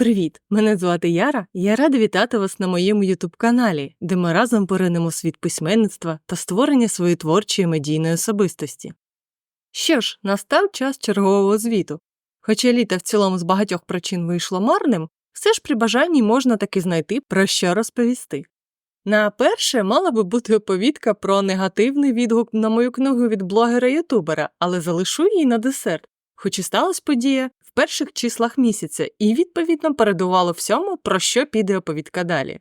Привіт! Мене звати Яра, і я рада вітати вас на моєму ютуб каналі, де ми разом поринемо світ письменництва та створення своєї творчої медійної особистості. Що ж, настав час чергового звіту. Хоча літо в цілому з багатьох причин вийшло марним, все ж при бажанні можна таки знайти про що розповісти. На перше мала би бути оповідка про негативний відгук на мою книгу від блогера-ютубера, але залишу її на десерт, хоч і сталася подія в перших числах місяця і, відповідно, передувало всьому, про що піде оповідка далі.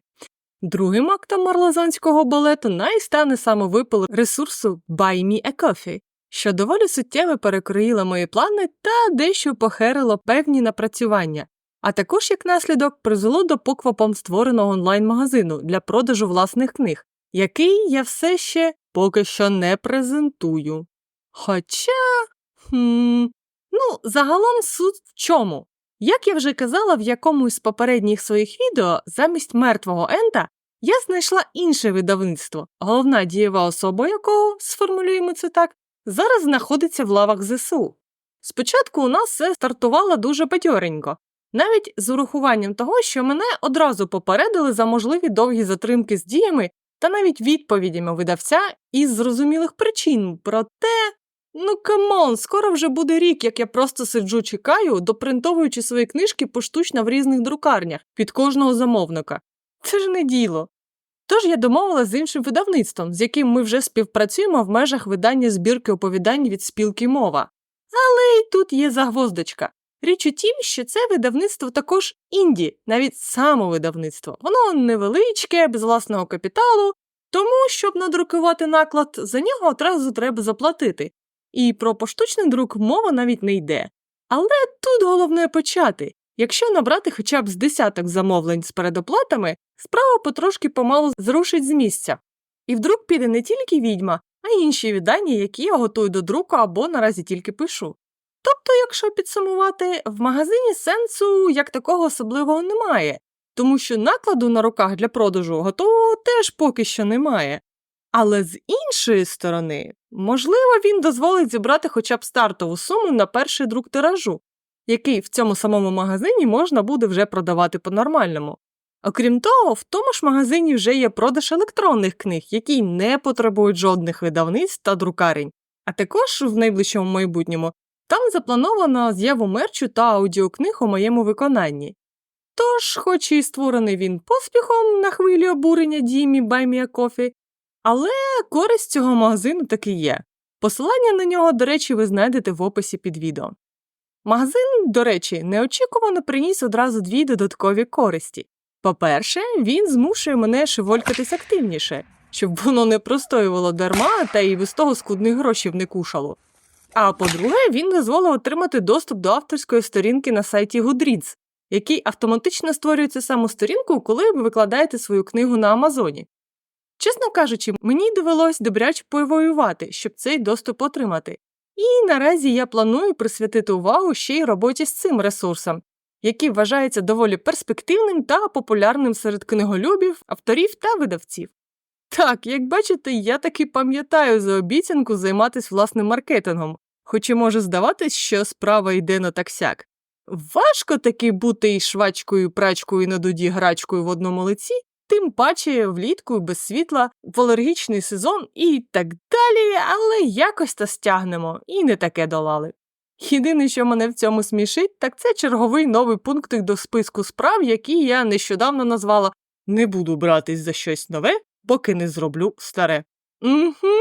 Другим актом марлезонського балету найстане саме випил ресурсу Buy Me a Coffee, що доволі суттєво перекроїло мої плани та дещо похерило певні напрацювання, а також як наслідок призвело до поквапом створеного онлайн-магазину для продажу власних книг, який я все ще поки що не презентую. Хоча. Хм, ну, загалом суть в чому? Як я вже казала в якомусь з попередніх своїх відео, замість мертвого Ента я знайшла інше видавництво, головна дієва особа якого, сформулюємо це так, зараз знаходиться в лавах ЗСУ. Спочатку у нас все стартувало дуже бадьоренько, навіть з урахуванням того, що мене одразу попередили за можливі довгі затримки з діями та навіть відповідями видавця із зрозумілих причин. Проте, ну камон, скоро вже буде рік, як я просто сиджу чекаю, допринтовуючи свої книжки поштучно в різних друкарнях під кожного замовника. Це ж не діло. Тож я домовилася з іншим видавництвом, з яким ми вже співпрацюємо в межах видання збірки оповідань від спілки мова. Але й тут є загвоздочка. Річ у тім, що це видавництво також інді, навіть самовидавництво. Воно невеличке, без власного капіталу, тому, щоб надрукувати наклад, за нього одразу треба заплатити. І про поштучний друк мова навіть не йде. Але тут головне почати. Якщо набрати хоча б з десяток замовлень з передоплатами, справа потрошки помалу зрушить з місця. І в друк піде не тільки відьма, а й інші видання, які я готую до друку або наразі тільки пишу. Тобто, якщо підсумувати, в магазині сенсу як такого особливого немає, тому що накладу на руках для продажу готового теж поки що немає. Але з іншої сторони, можливо, він дозволить зібрати хоча б стартову суму на перший друк тиражу, який в цьому самому магазині можна буде вже продавати по-нормальному. Окрім того, в тому ж магазині вже є продаж електронних книг, які не потребують жодних видавництв та друкарень, а також в найближчому майбутньому там заплановано з'яву мерчу та аудіокниг у моєму виконанні. Тож, хоч і створений він поспіхом на хвилі обурення Дімі Баймія Кофі, але користь цього магазину таки є. Посилання на нього, до речі, ви знайдете в описі під відео. Магазин, до речі, неочікувано приніс одразу дві додаткові користі. По-перше, він змушує мене шеволькатись активніше, щоб воно не простоювало дарма та і без того скудних грошів не кушало. А по-друге, він дозволив отримати доступ до авторської сторінки на сайті Goodreads, який автоматично створює цю саму сторінку, коли ви викладаєте свою книгу на Амазоні. Чесно кажучи, мені довелось добряче повоювати, щоб цей доступ отримати. І наразі я планую присвятити увагу ще й роботі з цим ресурсом, який вважається доволі перспективним та популярним серед книголюбів, авторів та видавців. Так, як бачите, я таки пам'ятаю за обіцянку займатися власним маркетингом, хоч і може здаватись, що справа йде на таксяк. Важко таки бути і швачкою, прачкою і на дуді грачкою в одному лиці, тим паче влітку без світла, в алергічний сезон і так далі, але якось та стягнемо і не таке долали. Єдине, що мене в цьому смішить, так це черговий новий пунктик до списку справ, які я нещодавно назвала Не буду братись за щось нове, поки не зроблю старе. Угу.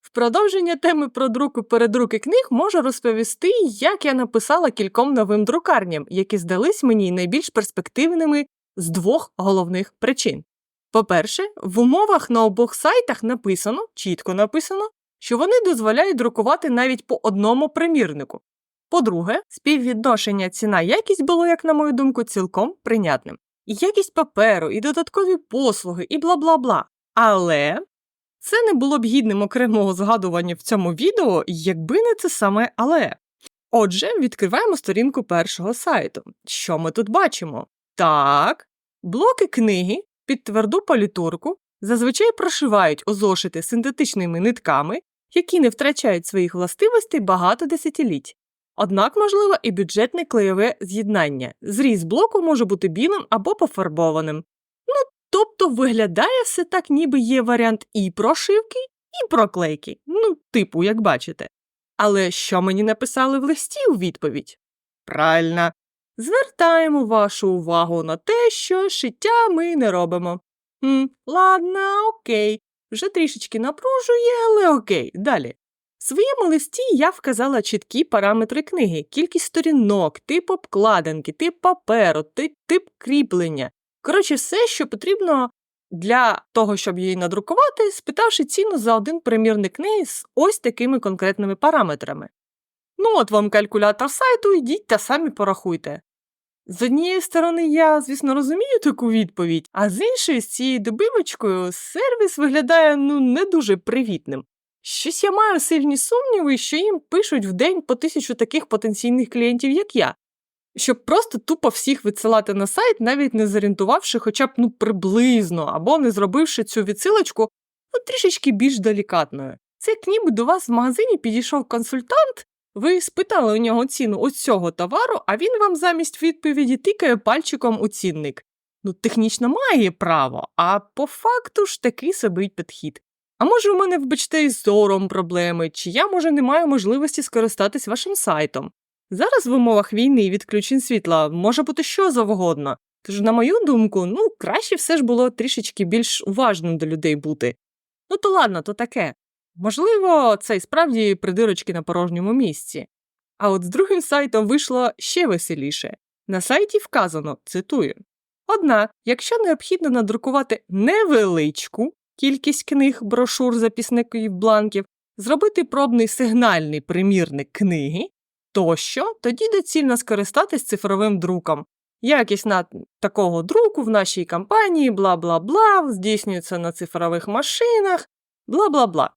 В продовження теми про друк і передруки книг можу розповісти, як я написала кільком новим друкарням, які здались мені найбільш перспективними з двох головних причин. По-перше, в умовах на обох сайтах написано, чітко написано, що вони дозволяють друкувати навіть по одному примірнику. По-друге, співвідношення ціна якість було, як на мою думку, цілком прийнятним. І якість паперу, і додаткові послуги, і бла бла бла. Але це не було б гідним окремого згадування в цьому відео, якби не це саме але. Отже, відкриваємо сторінку першого сайту. Що ми тут бачимо? Так, блоки книги під тверду політурку зазвичай прошивають у зошити синтетичними нитками, які не втрачають своїх властивостей багато десятиліть. Однак, можливо, і бюджетне клейове з'єднання. Зріз блоку може бути білим або пофарбованим. Ну, тобто виглядає все так, ніби є варіант і прошивки, і проклейки. Ну, типу, як бачите. Але що мені написали в листі у відповідь? Правильно. Звертаємо вашу увагу на те, що шиття ми не робимо. Хм, ладно, окей. Вже трішечки напружує, але окей. Далі. В своєму листі я вказала чіткі параметри книги, кількість сторінок, тип обкладинки, тип паперу, тип, кріплення. Коротше, все, що потрібно для того, щоб її надрукувати, спитавши ціну за один примірник книги з ось такими конкретними параметрами. Ну, от вам калькулятор сайту, йдіть та самі порахуйте. З однієї сторони, я, звісно, розумію таку відповідь, а з іншої, з цією добивочкою, сервіс виглядає ну не дуже привітним. Щось я маю сильні сумніви, що їм пишуть в день по тисячу таких потенційних клієнтів, як я, щоб просто тупо всіх відсилати на сайт, навіть не зорієнтувавши хоча б ну приблизно, або не зробивши цю відсилочку ну, трішечки більш делікатною. Це як ніби до вас в магазині підійшов консультант, ви спитали у нього ціну ось цього товару, а він вам замість відповіді тикає пальчиком у цінник. Ну, технічно має право, а по факту ж такий собі підхід. А може, у мене, вибачте, із зором проблеми, чи я, може, не маю можливості скористатись вашим сайтом. Зараз в умовах війни і відключень світла може бути що завгодно. Тож, на мою думку, ну, краще все ж було трішечки більш уважним до людей бути. Ну то ладно, то таке. Можливо, це і справді придирочки на порожньому місці. А от з другим сайтом вийшло ще веселіше. На сайті вказано, цитую: Однак, якщо необхідно надрукувати невеличку кількість книг, брошур, записників, бланків, зробити пробний сигнальний примірник книги, тощо тоді доцільно скористатись цифровим друком. Якість на такого друку в нашій компанії, бла бла бла, здійснюється на цифрових машинах, бла бла бла.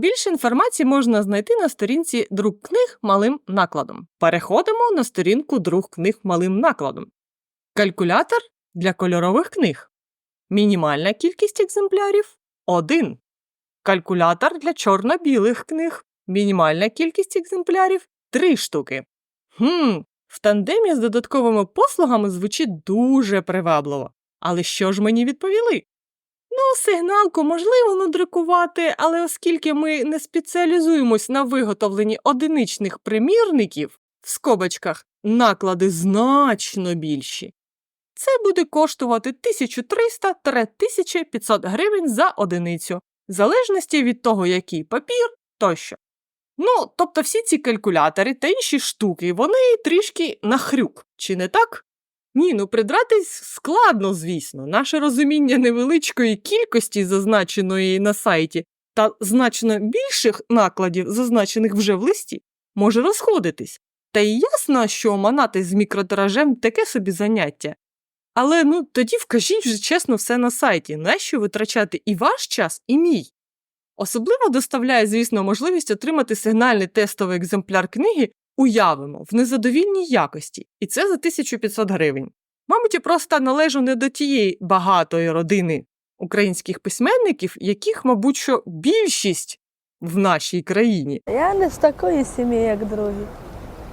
Більше інформації можна знайти на сторінці друк книг малим накладом. Переходимо на сторінку друк книг малим накладом. Калькулятор для кольорових книг. Мінімальна кількість екземплярів 1. Калькулятор для чорно-білих книг. Мінімальна кількість екземплярів 3 штуки. Хм, в тандемі з додатковими послугами звучить дуже привабливо. Але що ж мені відповіли? Ну, сигналку можливо надрукувати, але оскільки ми не спеціалізуємось на виготовленні одиничних примірників, в скобочках наклади значно більші, це буде коштувати 1300-1500 гривень за одиницю, в залежності від того, який папір тощо. Ну, тобто всі ці калькулятори та інші штуки, вони трішки нахрюк, чи не так? Ні, ну придратись складно, звісно. Наше розуміння невеличкої кількості, зазначеної на сайті, та значно більших накладів, зазначених вже в листі, може розходитись. Та й ясно, що манати з мікротиражем таке собі заняття. Але ну тоді вкажіть вже чесно все на сайті, нащо витрачати і ваш час, і мій. Особливо доставляє, звісно, можливість отримати сигнальний тестовий екземпляр книги уявимо в незадовільній якості, і це за 1500 гривень. Мабуть, я просто належу не до тієї багатої родини українських письменників, яких, мабуть, що більшість в нашій країні. Я не з такої сім'ї, як другі.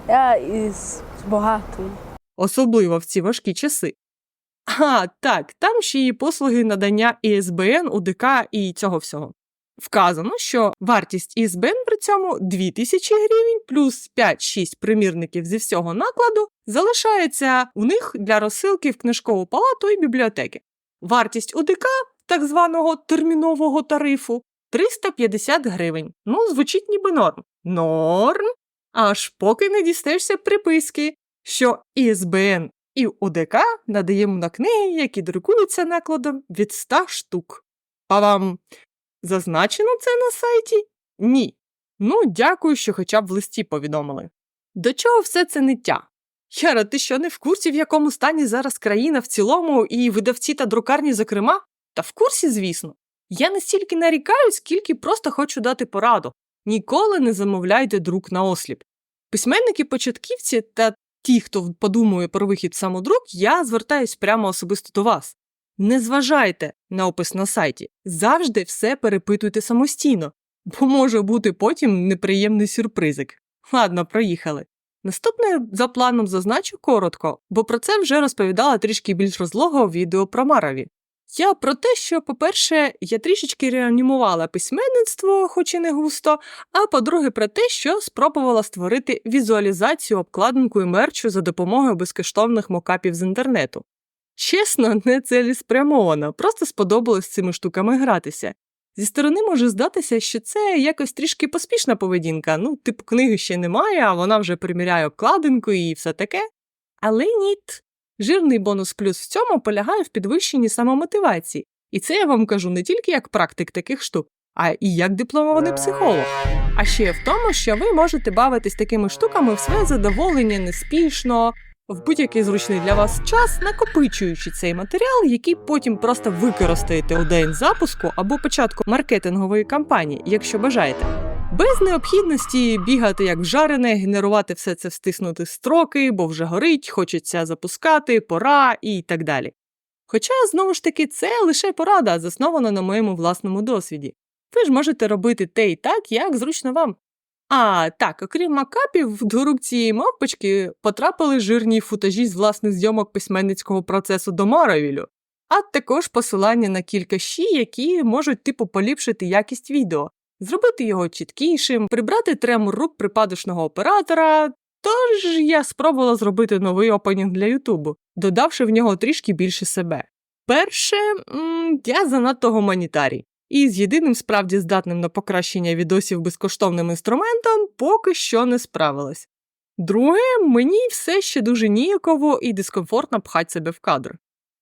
Я із багатої. особливо в ці важкі часи. А, так, там ще є послуги надання ІСБН, УДК і цього всього. Вказано, що вартість ІСБН при цьому 2000 гривень плюс 5-6 примірників зі всього накладу залишається у них для розсилки в книжкову палату і бібліотеки. Вартість УДК, так званого термінового тарифу, 350 гривень. Ну, звучить ніби норм. Норм. Аж поки не дістаєшся приписки, що ІСБН і УДК надаємо на книги, які друкуються накладом від 100 штук. А вам зазначено це на сайті? Ні. Ну, дякую, що хоча б в листі повідомили. До чого все це ниття? Яра, ти що не в курсі, в якому стані зараз країна в цілому і видавці та друкарні, зокрема? Та в курсі, звісно. Я не стільки нарікаю, скільки просто хочу дати пораду. Ніколи не замовляйте друк на осліп. Письменники-початківці та ті, хто подумує про вихід в самодрук, я звертаюсь прямо особисто до вас. Не зважайте на опис на сайті, завжди все перепитуйте самостійно, бо може бути потім неприємний сюрпризик. Ладно, проїхали. Наступне за планом зазначу коротко, бо про це вже розповідала трішки більш розлого у відео про Мараві. Я про те, що, по-перше, я трішечки реанімувала письменництво, хоч і не густо, а по-друге, про те, що спробувала створити візуалізацію обкладинку і мерчу за допомогою безкоштовних мокапів з інтернету. Чесно, не цілеспрямовано, просто сподобалось цими штуками гратися. Зі сторони може здатися, що це якось трішки поспішна поведінка. Ну, типу, книги ще немає, а вона вже приміряє обкладинку і все таке. Але ніт. Жирний бонус плюс в цьому полягає в підвищенні самомотивації. І це я вам кажу не тільки як практик таких штук, а і як дипломований психолог. А ще в тому, що ви можете бавитись такими штуками в своє задоволення неспішно, в будь-який зручний для вас час, накопичуючи цей матеріал, який потім просто використаєте у день запуску або початку маркетингової кампанії, якщо бажаєте. Без необхідності бігати як вжарене, генерувати все це в стиснути строки, бо вже горить, хочеться запускати, пора і так далі. Хоча, знову ж таки, це лише порада, заснована на моєму власному досвіді. Ви ж можете робити те і так, як зручно вам. А так, окрім макапів, до рук цієї мавпочки потрапили жирні футажі з власних зйомок письменницького процесу до Маравілю, а також посилання на кілька щі, які можуть типу поліпшити якість відео, зробити його чіткішим, прибрати тремор рук припадочного оператора. Тож я спробувала зробити новий опенінг для Ютубу, додавши в нього трішки більше себе. Перше, я занадто гуманітарій. І з єдиним справді здатним на покращення відосів безкоштовним інструментом поки що не справилась. Друге, мені все ще дуже ніяково і дискомфортно пхать себе в кадр.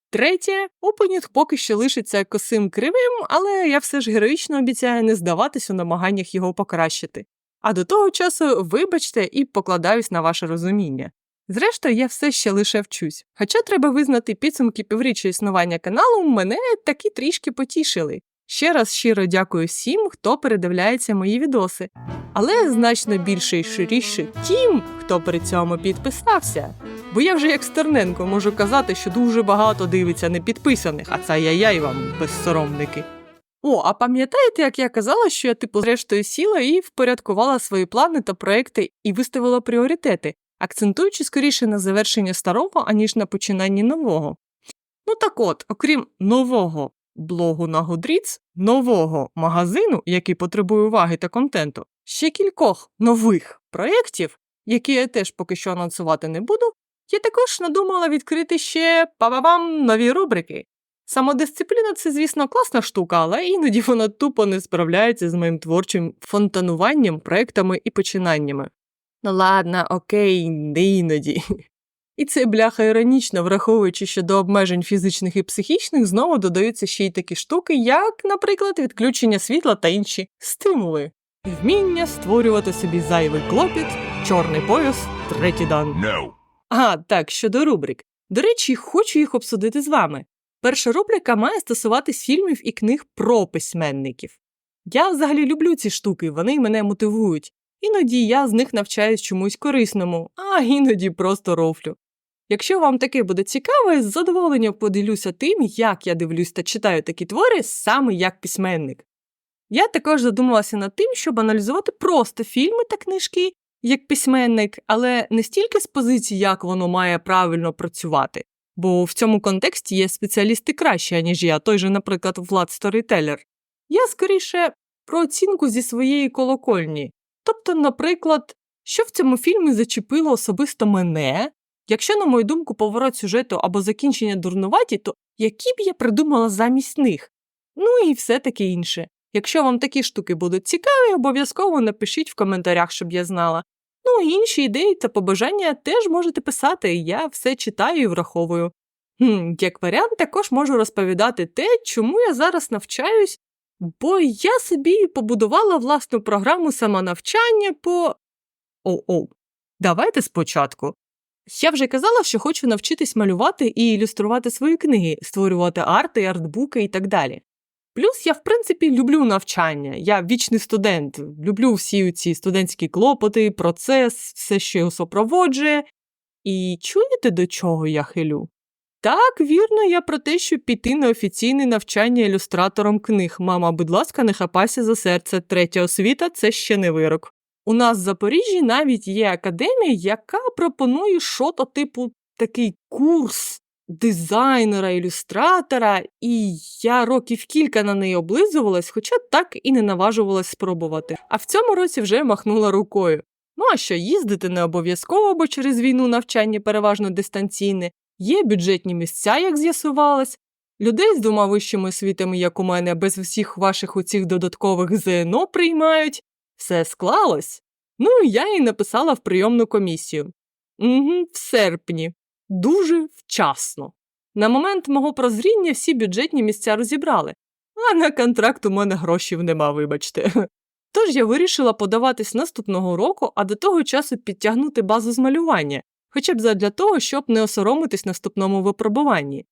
Третє, опенінг поки що лишиться косим кривим, але я все ж героїчно обіцяю не здаватись у намаганнях його покращити. А до того часу, вибачте і покладаюсь на ваше розуміння. Зрештою, я все ще лише вчусь. Хоча треба визнати підсумки півріччя існування каналу, мене таки трішки потішили. Ще раз щиро дякую всім, хто передивляється мої відоси. Але значно більше і ширіше тим, хто при цьому підписався. Бо я вже як Стерненко можу казати, що дуже багато дивиться непідписаних, а це я-яй вам, безсоромники. О, а пам'ятаєте, як я казала, що я типу зрештою сіла і впорядкувала свої плани та проекти і виставила пріоритети, акцентуючи скоріше на завершення старого, аніж на починанні нового. Ну так от, окрім нового блогу на Goodreads, нового магазину, який потребує уваги та контенту, ще кількох нових проєктів, які я теж поки що анонсувати не буду, я також надумала відкрити ще па-ба-бам нові рубрики. Самодисципліна це, звісно, класна штука, але іноді вона тупо не справляється з моїм творчим фонтануванням, проектами і починаннями. Ну ладно, окей, не іноді. І це бляха іронічно, враховуючи, що до обмежень фізичних і психічних знову додаються ще й такі штуки, як, наприклад, відключення світла та інші стимули. Вміння створювати собі зайвий клопіт, чорний пояс, третій дан. No. А, так, щодо рубрик. До речі, хочу їх обсудити з вами. Перша рубрика має стосуватись фільмів і книг про письменників. Я взагалі люблю ці штуки, вони мене мотивують. Іноді я з них навчаюсь чомусь корисному, а іноді просто рофлю. Якщо вам таке буде цікаво, з задоволенням поділюся тим, як я дивлюсь та читаю такі твори саме як письменник. Я також задумалася над тим, щоб аналізувати просто фільми та книжки як письменник, але не стільки з позиції, як воно має правильно працювати, бо в цьому контексті є спеціалісти краще, ніж я, той же, наприклад, Влад Сторітелер. Я скоріше про оцінку зі своєї колокольні. Тобто, наприклад, що в цьому фільмі зачепило особисто мене, якщо, на мою думку, поворот сюжету або закінчення дурнуваті, то які б я придумала замість них? Ну і все таке інше. Якщо вам такі штуки будуть цікаві, обов'язково напишіть в коментарях, щоб я знала. Ну, і інші ідеї та побажання теж можете писати, я все читаю і враховую. Хм, як варіант, також можу розповідати те, чому я зараз навчаюсь, бо я собі побудувала власну програму самонавчання по. Оу-оу. Давайте спочатку. Я вже казала, що хочу навчитись малювати і ілюструвати свої книги, створювати арти, артбуки і так далі. Плюс я, в принципі, люблю навчання. Я вічний студент, люблю всі ці студентські клопоти, процес, все, що його супроводжує. І чуєте, до чого я хилю? Так, вірно, я про те, щоб піти на офіційне навчання ілюстратором книг. Мама, будь ласка, не хапайся за серце. Третя освіта це ще не вирок. У нас в Запоріжжі навіть є академія, яка пропонує що-то типу такий курс дизайнера, ілюстратора, і я років кілька на неї облизувалась, хоча так і не наважувалась спробувати. А в цьому році вже махнула рукою. Ну а що їздити не обов'язково, бо через війну навчання переважно дистанційне, є бюджетні місця, як з'ясувалось. Людей з двома вищими освітами, як у мене, без всіх ваших оцих додаткових ЗНО приймають. Все склалось. Ну, я і написала в прийомну комісію. Угу, в серпні. Дуже вчасно. На момент мого прозріння всі бюджетні місця розібрали, а на контракт у мене грошів нема, вибачте. Тож я вирішила подаватись наступного року, а до того часу підтягнути базу з малювання, хоча б задля того, щоб не осоромитись наступному випробуванні.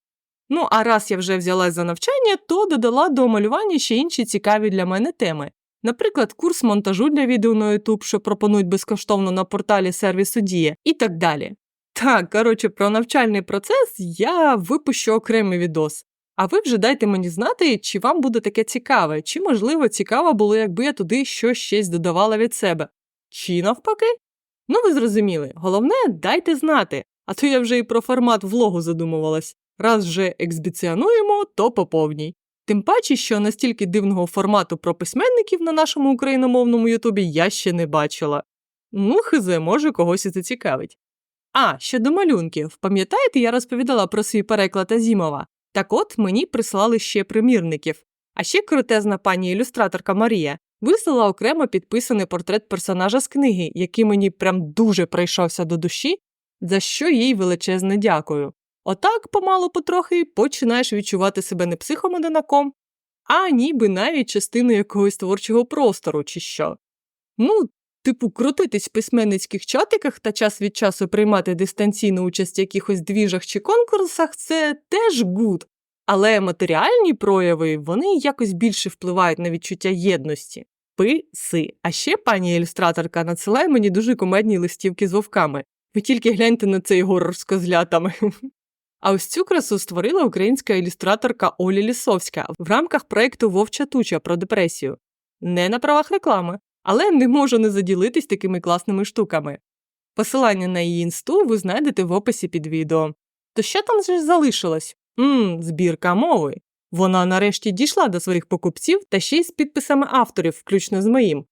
Ну, а раз я вже взялась за навчання, то додала до малювання ще інші цікаві для мене теми. Наприклад, курс монтажу для відео на YouTube, що пропонують безкоштовно на порталі сервісу Дія, і так далі. Так, коротше, про навчальний процес я випущу окремий відос. А ви вже дайте мені знати, чи вам буде таке цікаве, чи, можливо, цікаво було, якби я туди щось щось додавала від себе. Чи навпаки? Ну, ви зрозуміли, головне, дайте знати, а то я вже і про формат влогу задумувалась. Раз вже екзбіціонуємо, то по повній. Тим паче, що настільки дивного формату про письменників на нашому україномовному Ютубі я ще не бачила. Ну, хизе, може, когось і зацікавить. А, щодо малюнків, пам'ятаєте, я розповідала про свій переклад Азімова? Так от мені прислали ще примірників. А ще крутезна пані ілюстраторка Марія вислала окремо підписаний портрет персонажа з книги, який мені прям дуже прийшовся до душі, за що їй величезне дякую. Отак, помалу потрохи, починаєш відчувати себе не психомодинаком, а ніби навіть частиною якогось творчого простору, чи що. Ну, типу, крутитись в письменницьких чатиках та час від часу приймати дистанційну участь в якихось двіжах чи конкурсах це теж гуд. Але матеріальні прояви вони якось більше впливають на відчуття єдності. Писи. А ще пані ілюстраторка надсилає мені дуже комедні листівки з вовками. Ви тільки гляньте на цей горор з козлятами. А ось цю красу створила українська ілюстраторка Оля Лісовська в рамках проєкту Вовча туча про депресію. Не на правах реклами, але не можу не заділитись такими класними штуками. Посилання на її інсту ви знайдете в описі під відео. То що там же залишилось? Мм, збірка мови. Вона нарешті дійшла до своїх покупців та ще й з підписами авторів, включно з моїм.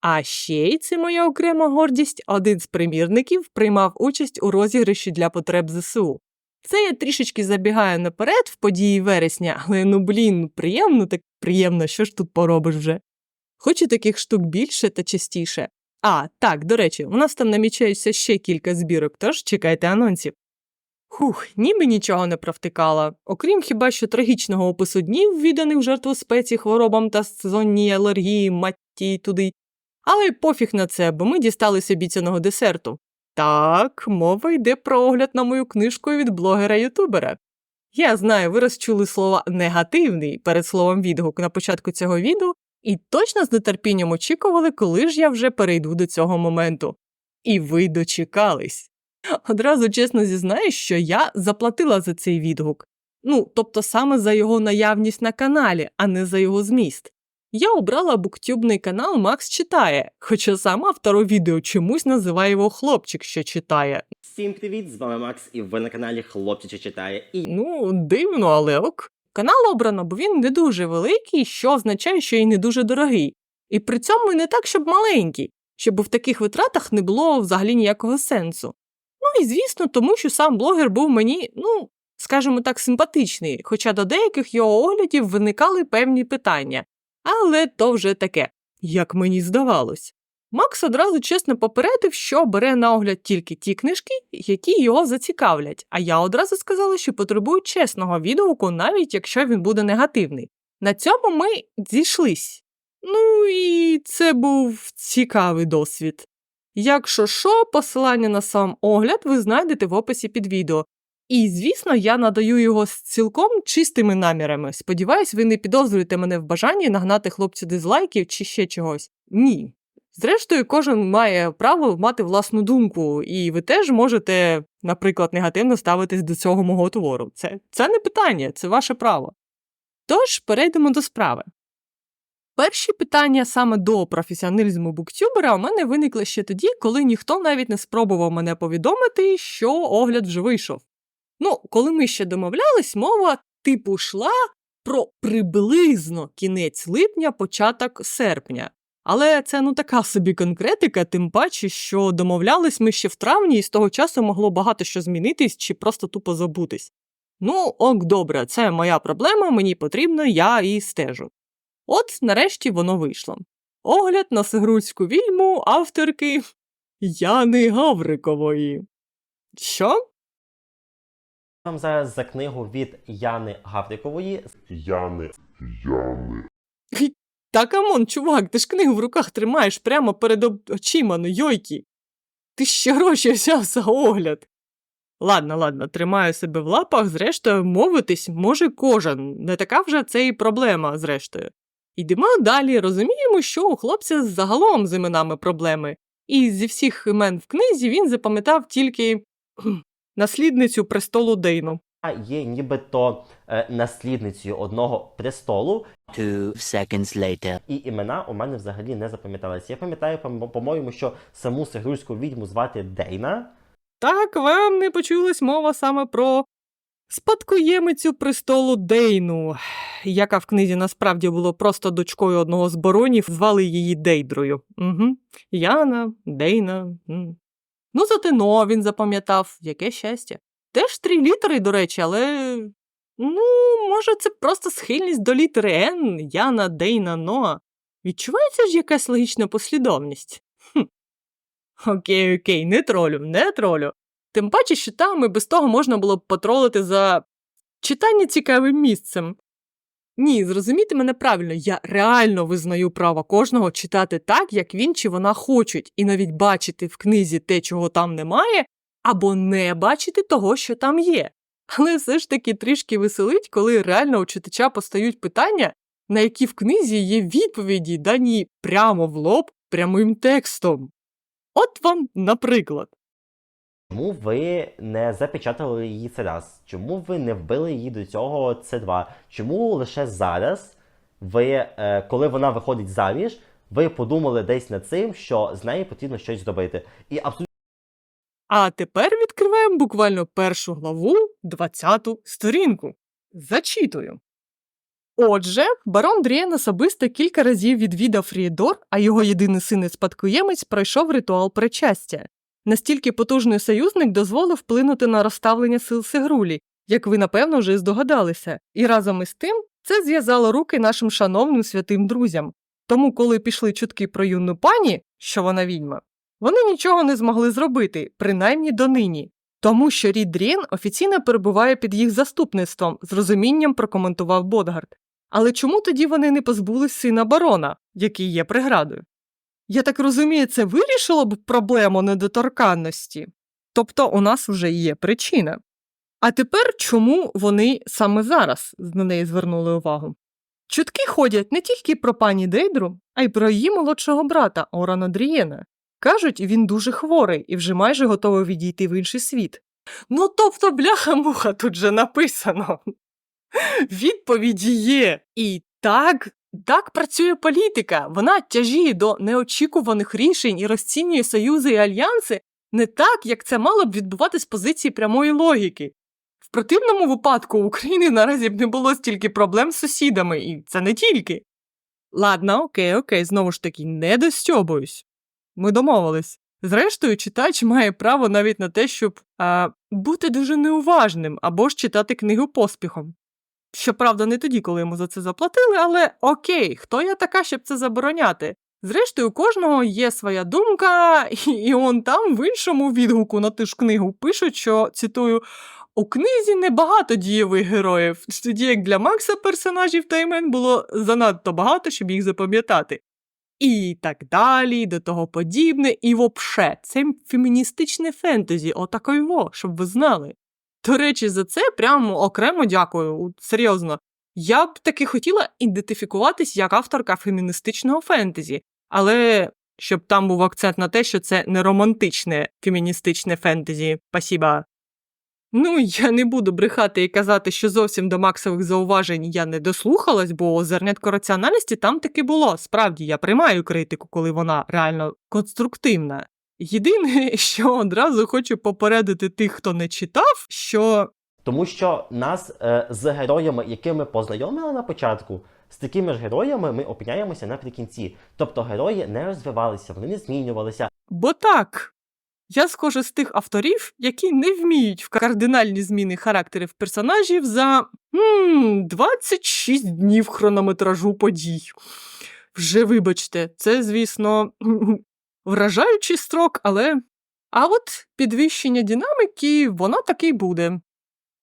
А ще й це моя окрема гордість, один з примірників приймав участь у розіграші для потреб ЗСУ. Це я трішечки забігаю наперед в події вересня, але ну блін, приємно так приємно, що ж тут поробиш вже. Хочу таких штук більше та частіше. А, так, до речі, у нас там намічаються ще кілька збірок, тож чекайте анонсів. Хух, ніби нічого не провтикала, окрім хіба що трагічного опису днів, відданих жертву спецій, хворобам та сезонній алергії, матті туди. Але пофіг на це, бо ми дістались обіцяного десерту. Так, мова йде про огляд на мою книжку від блогера-ютубера. Я знаю, ви розчули слово негативний перед словом відгук на початку цього відео, і точно з нетерпінням очікували, коли ж я вже перейду до цього моменту. І ви дочекались. Одразу чесно зізнаюсь, що я заплатила за цей відгук. Ну, тобто саме за його наявність на каналі, а не за його зміст. Я обрала буктюбний канал Макс читає, хоча сам автор відео чомусь називає його хлопчик, що читає. Всім привіт! З вами Макс, і ви на каналі Хлопчича читає. І Ну, дивно, але ок. Канал обрано, бо він не дуже великий, що означає, що і не дуже дорогий. І при цьому не так, щоб маленький, щоб в таких витратах не було взагалі ніякого сенсу. Ну і звісно, тому що сам блогер був мені, ну, скажімо так, симпатичний, хоча до деяких його оглядів виникали певні питання. Але то вже таке, як мені здавалось. Макс одразу чесно попередив, що бере на огляд тільки ті книжки, які його зацікавлять, а я одразу сказала, що потребую чесного відгуку, навіть якщо він буде негативний. На цьому ми зійшлись. Ну і це був цікавий досвід. Якщо що, посилання на сам огляд ви знайдете в описі під відео. І, звісно, я надаю його з цілком чистими намірами. Сподіваюсь, ви не підозрюєте мене в бажанні нагнати хлопцю дизлайків чи ще чогось. Ні. Зрештою, кожен має право мати власну думку, і ви теж можете, наприклад, негативно ставитись до цього мого твору. Це, це не питання, це ваше право. Тож перейдемо до справи. перші питання саме до професіоналізму буктюбера у мене виникли ще тоді, коли ніхто навіть не спробував мене повідомити, що огляд вже вийшов. Ну, коли ми ще домовлялись, мова типу йшла про приблизно кінець липня, початок серпня. Але це ну така собі конкретика, тим паче, що домовлялись ми ще в травні, і з того часу могло багато що змінитись чи просто тупо забутись. Ну, ок, добре, це моя проблема, мені потрібно, я і стежу. От нарешті воно вийшло. Огляд на сигрульську вільму авторки Яни Гаврикової. Що? Вам зараз за книгу від Яни Гаврикової. Яни, Яни, Та камон, чувак, ти ж книгу в руках тримаєш прямо перед очима, ну йойки. Ти ще гроші взяв за огляд. Ладно, ладно, тримаю себе в лапах, зрештою, мовитись може кожен. Не така вже це і проблема, зрештою. Йдемо далі, розуміємо, що у хлопця загалом з іменами проблеми. І зі всіх імен в книзі він запам'ятав тільки наслідницю престолу Дейну. А є нібито е, наслідницею одного престолу, Two seconds later. і імена у мене взагалі не запам'яталися. Я пам'ятаю, по- по-моєму, що саму сигрульську відьму звати Дейна. Так, вам не почулась мова саме про спадкоємицю престолу Дейну, яка в книзі насправді була просто дочкою одного з баронів, звали її Дейдрою. Угу. Яна, Дейна. м. Ну, зате но він запам'ятав, яке щастя. Теж три літери, до речі, але. Ну, може, це просто схильність до літери Н, Яна, Дейна, Ноа. Відчувається ж якась логічна послідовність. Хм. Окей, окей, не тролю, не тролю. Тим паче, що там і без того можна було б потролити за читання цікавим місцем. Ні, зрозумійте мене правильно, я реально визнаю право кожного читати так, як він чи вона хочуть, і навіть бачити в книзі те, чого там немає, або не бачити того, що там є. Але все ж таки трішки веселить, коли реально у читача постають питання, на які в книзі є відповіді, дані прямо в лоб прямим текстом. От вам, наприклад. Чому ви не запечатали її це раз? Чому ви не вбили її до цього це два? Чому лише зараз ви, е, коли вона виходить заміж, ви подумали десь над цим, що з нею потрібно щось зробити? І абсолютно А тепер відкриваємо буквально першу главу, 20 сторінку. Зачитую. Отже, барон Дрієн особисто кілька разів відвідав Фрієдор, а його єдиний син і спадкоємець пройшов ритуал причастя. Настільки потужний союзник дозволив вплинути на розставлення сил Сигрулі, як ви напевно вже здогадалися, і разом із тим це зв'язало руки нашим шановним святим друзям. Тому, коли пішли чутки про юну пані, що вона відьма, вони нічого не змогли зробити, принаймні донині. Тому що рід Дрін офіційно перебуває під їх заступництвом, з розумінням прокоментував Бодгард. Але чому тоді вони не позбулись сина барона, який є преградою? Я так розумію, це вирішило б проблему недоторканності. Тобто у нас вже є причина. А тепер чому вони саме зараз на неї звернули увагу? Чутки ходять не тільки про пані Дейдру, а й про її молодшого брата Орана Дрієна. Кажуть, він дуже хворий і вже майже готовий відійти в інший світ. Ну, тобто, бляха-муха, тут же написано. Відповіді є. І так, так працює політика. Вона тяжіє до неочікуваних рішень і розцінює союзи і альянси не так, як це мало б відбуватись з позиції прямої логіки. В противному випадку у України наразі б не було стільки проблем з сусідами, і це не тільки. Ладно, окей, окей, знову ж таки, не достьобуюсь. Ми домовились. Зрештою, читач має право навіть на те, щоб а, бути дуже неуважним або ж читати книгу поспіхом. Щоправда, не тоді, коли йому за це заплатили, але окей, хто я така, щоб це забороняти? Зрештою, у кожного є своя думка, і, і он там в іншому відгуку на ту ж книгу пишуть, що цитую. У книзі небагато дієвих героїв, тоді як для Макса персонажів та імен було занадто багато, щоб їх запам'ятати. І так далі, до того подібне, і вопше, це феміністичне фентезі, отакой во, щоб ви знали. До речі, за це прямо окремо дякую, серйозно. Я б таки хотіла ідентифікуватись як авторка феміністичного фентезі, але щоб там був акцент на те, що це не романтичне феміністичне фентезі. Спасіба. Ну, я не буду брехати і казати, що зовсім до максових зауважень я не дослухалась, бо зернятко раціональності там таки було. Справді, я приймаю критику, коли вона реально конструктивна. Єдине, що одразу хочу попередити тих, хто не читав, що Тому що нас е, з героями, якими познайомили на початку, з такими ж героями ми опиняємося наприкінці. Тобто герої не розвивалися, вони не змінювалися. Бо так. Я схожа з тих авторів, які не вміють в кардинальні зміни характерів персонажів за м, 26 днів хронометражу подій. Вже вибачте, це, звісно, вражаючий строк, але. А от підвищення динаміки, воно таки буде.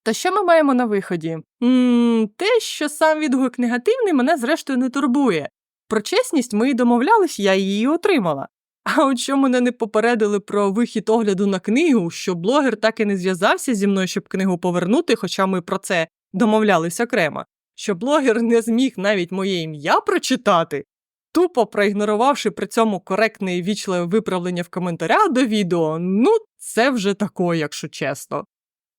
Та що ми маємо на виході? м те, що сам відгук негативний, мене зрештою не турбує. Про чесність ми й домовлялись, я її отримала. А от що мене не попередили про вихід огляду на книгу, що блогер так і не зв'язався зі мною, щоб книгу повернути, хоча ми про це домовлялись окремо, що блогер не зміг навіть моє ім'я прочитати, тупо проігнорувавши при цьому коректне і вічливе виправлення в коментарях до відео, ну це вже тако, якщо чесно.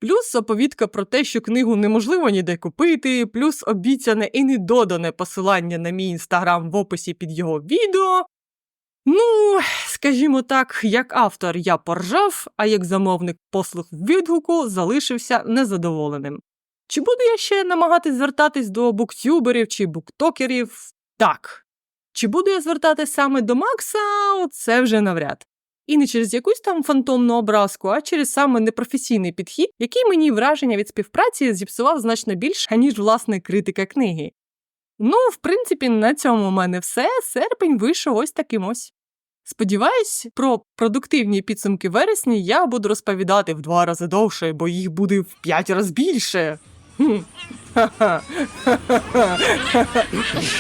Плюс оповідка про те, що книгу неможливо ніде купити, плюс обіцяне і недодане посилання на мій інстаграм в описі під його відео. Ну, скажімо так, як автор я поржав, а як замовник послуг відгуку залишився незадоволеним. Чи буду я ще намагатись звертатись до буктюберів чи буктокерів? Так. Чи буду я звертатись саме до Макса? Це вже навряд. І не через якусь там фантомну образку, а через саме непрофесійний підхід, який мені враження від співпраці зіпсував значно більше, ніж власне критика книги. Ну, в принципі, на цьому в мене все. Серпень вийшов ось таким ось. Сподіваюсь, про продуктивні підсумки вересня я буду розповідати в два рази довше, бо їх буде в п'ять разів більше.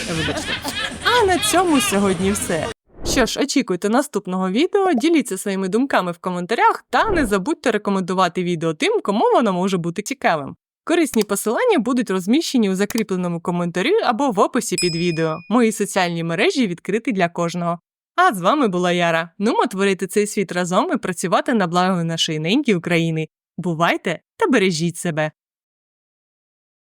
Вибачте. А на цьому сьогодні все. Що ж, очікуйте наступного відео, діліться своїми думками в коментарях та не забудьте рекомендувати відео тим, кому воно може бути цікавим. Корисні посилання будуть розміщені у закріпленому коментарі або в описі під відео. Мої соціальні мережі відкриті для кожного. А з вами була Яра. Нумо творити цей світ разом і працювати на благо нашої неньки України. Бувайте та бережіть себе!